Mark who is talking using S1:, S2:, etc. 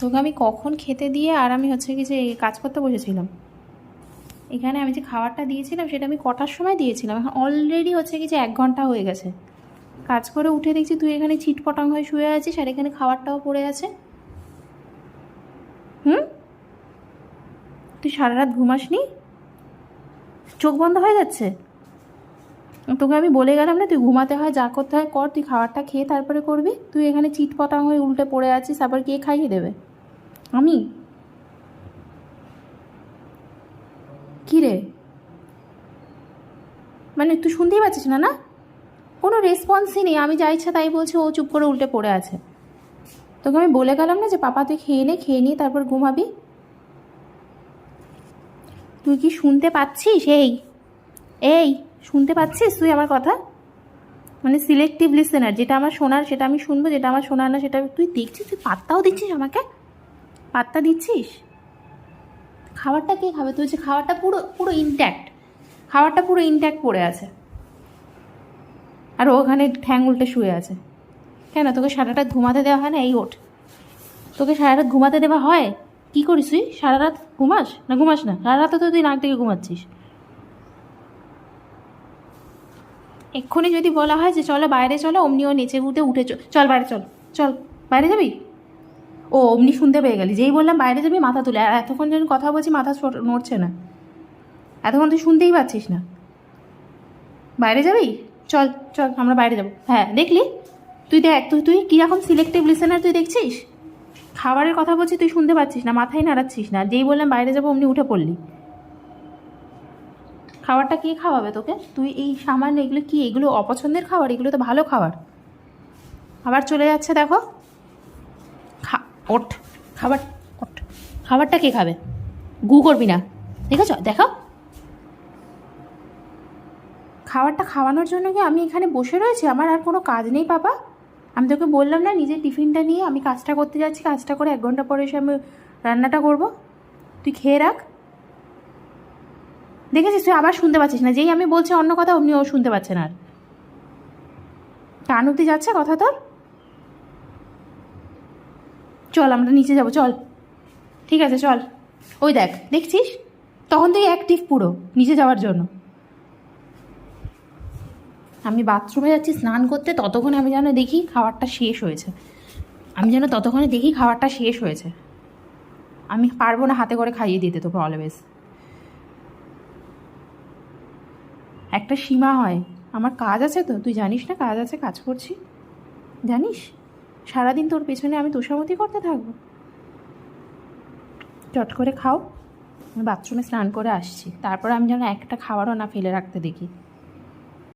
S1: তোকে আমি কখন খেতে দিয়ে আর আমি হচ্ছে কি যে কাজ করতে বসেছিলাম। এখানে আমি যে খাবারটা দিয়েছিলাম সেটা আমি কটার সময় দিয়েছিলাম। এখন অলরেডি হচ্ছে কি যে এক ঘণ্টা হয়ে গেছে। কাজ করে উঠে দেখছি তুই এখানে ছিটপটাং হয়ে শুয়ে আছিস আর এখানে খাবারটাও পড়ে আছে। হুম? তুই সারা রাত ঘুমাসনি? চোখ বন্ধ হয়ে যাচ্ছে? তোকে আমি বলে গেলাম না, তুই ঘুমাতে হয়, যা করতে হয় কর, তুই খাবারটা খেয়ে তারপরে করবি। তুই এখানে চিটপটাং হয়ে উল্টে পড়ে আছিস, আবার কে খাইয়ে দেবে? আমি? কী রে? মানে তুই শুনতেই পাচ্ছিস না না? কোনো রেসপন্সই নেই, আমি যা ইচ্ছা তাই বলছি, ও চুপ করে উল্টে পড়ে আছে। তোকে আমি বলে গেলাম না যে, পাপা, তুই খেয়ে নে, খেয়ে নিয়ে তারপর ঘুমাবি? তুই কি শুনতে পাচ্ছিস? এই এই শুনতে পাচ্ছিস তুই আমার কথা? মানে সিলেক্টিভ লিসেনার যেটা আমার শোনার, সেটা আমি শুনব, যেটা আমার শোনার না, সেটা তুই দেখছিস? তুই পাত্তাও দিচ্ছিস আমাকে? পাত্তা দিচ্ছিস? খাবারটা কে খাবে? তুই যে খাবারটা পুরো পুরো ইনট্যাক্ট খাবারটা পুরো ইনট্যাক্ট পড়ে আছে। আর ওখানে ঠ্যাং উল্টে শুয়ে আছে। কেন? তোকে সারাটা ঘুমাতে দেওয়া হয় না? এই ওঠ। তোকে সারা রাত ঘুমাতে দেওয়া হয়? কি করিস তুই? সারা রাত ঘুমাস? না ঘুমাস না? সারা রাতে তো তুই নাক থেকে ঘুমাচ্ছিস। এক্ষুনি যদি বলা হয় যে চলো বাইরে চলো অমনিও নেচে উঠে উঠে চল বাইরে চল চল। বাইরে যাবি? ও অমনি শুনতে পেয়ে গেলি। যেই বললাম বাইরে যাবি, মাথা তুলে। আর এতক্ষণ যখন কথা বলছি, মাথা নড়ছে না। এতক্ষণ তুই শুনতেই পাচ্ছিস না। বাইরে যাবি? চল চল, আমরা বাইরে যাব। হ্যাঁ দেখলি? তুই দেখ, তুই তুই কীরকম সিলেক্টিভ লিসেনার তুই দেখছিস? খাবারের কথা বলছি, তুই শুনতে পাচ্ছিস না, মাথায় নাড়াচ্ছিস না। যেই বললাম বাইরে যাব, অমনি উঠে পড়লি। খাবারটা কে খাওয়াবে তোকে? তুই এই সামান্য এগুলো কি, এগুলো অপছন্দের খাবার? এগুলো তো ভালো খাবার। আবার চলে যাচ্ছে দেখো। খা, ওঠ। খাবার, ওঠ। খাবারটা কে খাবে? গু করবি না। দেখেছ? দেখো। খাবারটা খাওয়ানোর জন্য কি আমি এখানে বসে রয়েছি? আমার আর কোনো কাজ নেই বাবা আমি তোকে বললাম না, নিজের টিফিনটা নিয়ে আমি কাজটা করতে যাচ্ছি। কাজটা করে এক ঘণ্টা পরে এসে আমি রান্নাটা করব। তুই খেয়ে রাখ। দেখেছিস, তুই আবার শুনতে পাচ্ছিস না। যেই আমি বলছি অন্য কথা, অমনি ও শুনতে পাচ্ছে না আর। কান অব্দি যাচ্ছে কথা তোর? চল, আমরা নিচে যাব, চল। ঠিক আছে, চল। ওই দেখ, দেখছিস? তখন থেকে অ্যাক্টিভ পুরো, নিচে যাওয়ার জন্য। আমি বাথরুমে যাচ্ছি, স্নান করতে, ততক্ষণে আমি যেন দেখি খাবারটা শেষ হয়েছে। আমি যেন ততক্ষণে দেখি খাবারটা শেষ হয়েছে। আমি পারব না হাতে করে খাইয়ে দিতে তোকে অলওয়েজ একটা সীমা হয়। আমার কাজ আছে তো? তুই জানিস না কাজ আছে, কাজ করছি। জানিস? সারাদিন তোর পেছনে আমি তোষামতি করতে থাকব। চট করে খাও। আমি বাথরুমে স্নান করে আসছি। তারপর আমি যেন একটা খাবারও না ফেলে রাখতে দেখি।